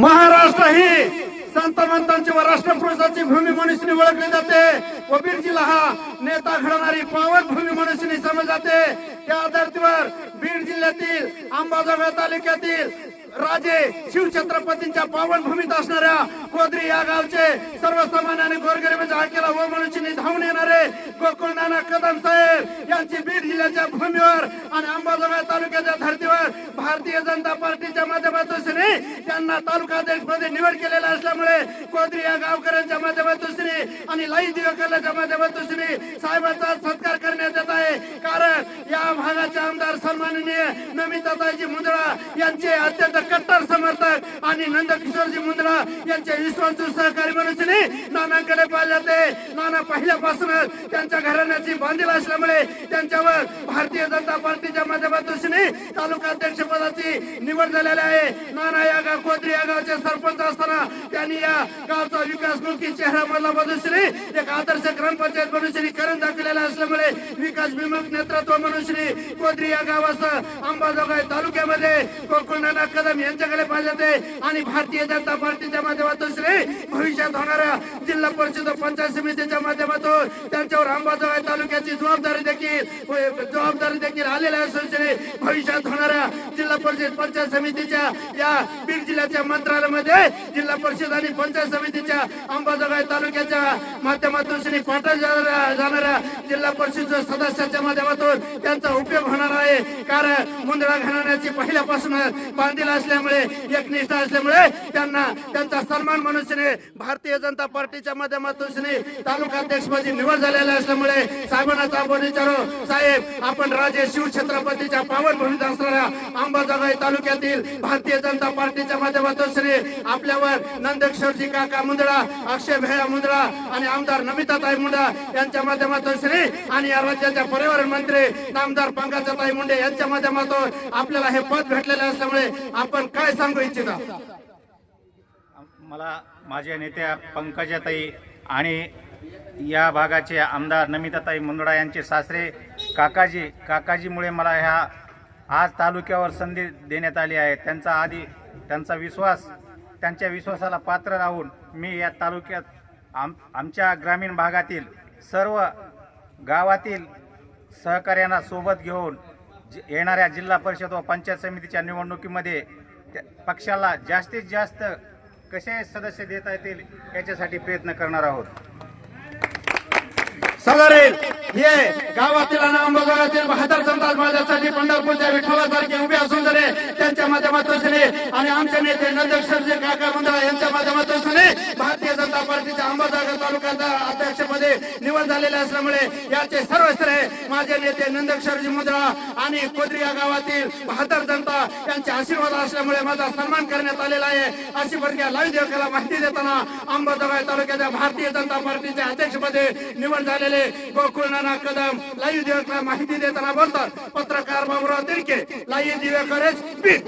महाराष्ट्र ही संत मंतांची व राष्ट्रपुरुषाची भूमी मनुष्यनी ओळखली जाते. व बीड जिल्हा हा नेता घडवणारी पावन भूमी मनुष्यनी समज जाते त्या धर्तीवर बीड जिल्ह्यातील अंबाजोगाई तालुक्यातील राजे शिवछत्रपतींच्या पावन भूमीत असणाऱ्या कोदरी या गावचे सर्वसामान्य आणि गोरगरिबाच्या हाकेला व मनुष्यनी धावून येणारे गोकुळ नाना कदम साहेब यांची बीड जिल्ह्याच्या भूमीवर आणि अंबाजोगाई तालुक्याच्या धर्तीवर भारतीय जनता पार्टीच्या माध्यमातून श्री त्यांना तालुका अध्यक्षपदी निवड केलेला असल्यामुळे कोदरी या गावकऱ्यांच्या माध्यमातून श्री आणि लाई दिवकरच्या माध्यमातून श्री साहेबांचा सत्कार करण्यात येत आहे. कारण या भागाचे आमदार सन्माननीय नमिताताईजी मुंदळा यांचे अत्यंत कट्टर समर्थक आणि नंदकिशोरजी मुंदळा यांचे विश्वासू सहकारी म्हणून नानांकडे पाहिले जाते नाना पहिल्यापासूनच त्यांच्या घराण्याची बांधील असल्यामुळे त्यांच्यावर भारतीय जनता पार्टीच्या माध्यमातून श्री तालुका अध्यक्ष पदाची निवड झालेली आहे. नाना या गाव कोदरी या गावचे सरपंच असताना त्यांनी या गावचा विकासमुखी चेहरा मधला बदल श्री एक आदर्श ग्रामपंचायत म्हणून करून दाखवलेला असल्यामुळे विकास विमुख नेतृत्व म्हणून श्री कोदरी या गावाचं अंबाजोगाई तालुक्यामध्ये गोकुळनाना कदम यांच्याकडे पाहिजे आणि भारतीय जनता पार्टीच्या माध्यमातून श्री भविष्यात होणाऱ्या जिल्हा परिषद पंचायत समितीच्या माध्यमातून त्यांच्यावर अंबाजोगाई तालुक्याची जबाबदारी देखील जबाबदारी देखील आलेल्या असून श्री भविष्यात होणाऱ्या जिल्हा परिषद पंचायत समितीच्या या बीड जिल्ह्याच्या मंत्रालयामध्ये जिल्हा परिषद आणि पंचायत समितीच्या अंबाजोगाई तालुक्याच्या माध्यमातून श्री पाठवल्या जाणाऱ्या- जाणाऱ्या जिल्हा परिषद सदस्याच्या माध्यमातून 再走我变 आहे कारण मुंदळा घराण्याची पहिल्यापासूनच बांधील असल्यामुळे एकनिष्ठ असल्यामुळे त्यांना त्यांचा सन्मान म्हणून भारतीय जनता पार्टीच्या माध्यमातून तालुका अध्यक्षपदी निवड झालेली असल्यामुळे साहेबांना आपण विचारू. साहेब आपण राजे शिव छत्रपतीच्या पावन भूमीत असणाऱ्या अंबाजोगाई तालुक्यातील भारतीय जनता पार्टीच्या माध्यमातून श्री आपल्यावर नंदेश्वरजी काका मुंदडा अक्षय भैया मुंदडा आणि आमदार नमिताताई मुंडा यांच्या माध्यमातून श्री आणि या राज्याच्या पर्यावरण मंत्री नामदार पंकजाताई मुंडे यांच्या माध्यमातून आपल्याला हे पद भेटलेले असल्यामुळे आपण काय सांगू इच्छिता? मला माझ्या नेत्या पंकजाताई आणि या भागाचे आमदार नमिताताई मुंदडा यांचे सासरे काकाजी काकाजीमुळे मला ह्या आज तालुक्यावर संधी देण्यात आली आहे. त्यांचा आधी त्यांचा विश्वास त्यांच्या विश्वासाला पात्र राहून मी या तालुक्यात आम आमच्या ग्रामीण भागातील सर्व गावातील सहकार्यांना सोबत घेऊन येणाऱ्या जिल्हा परिषद व पंचायत समितीच्या निवडणुकीमध्ये पक्षाला जास्तीत जास्त कसे सदस्य देता येतील याच्यासाठी प्रयत्न करणार आहोत. सगळे हे गावातील आणि अंबाजोगातील बहादर जनता माझ्यासाठी पंढरपूरच्या विठ्ठलासारखे उभे असून जरे त्यांच्या माध्यमातून आणि आमचे नेते नदक्षरजी काका मुंदळा यांच्या माध्यमातून भारतीय जनता पार्टीच्या अंबाजोगाई तालुक्याच्या अध्यक्षपदे निवड झालेले असल्यामुळे याचे सर्व श्रेय माझे नेते नंदक्षरजी मुंदळा आणि कोद्रिया गावातील बहादर जनता यांचे आशीर्वाद असल्यामुळे माझा सन्मान करण्यात आलेला आहे. अशी प्रक्रिया लाईव्ह देवकाला माहिती देताना अंबाजोगाई तालुक्याच्या भारतीय जनता पार्टीचे अध्यक्षपदे निवड झालेले गोकुळ नाना कदम लाईव्ह देवकाला माहिती देताना बोलतात. पत्रकार बाबुराव तिडके लाईव्ह दिवेकरच पीठ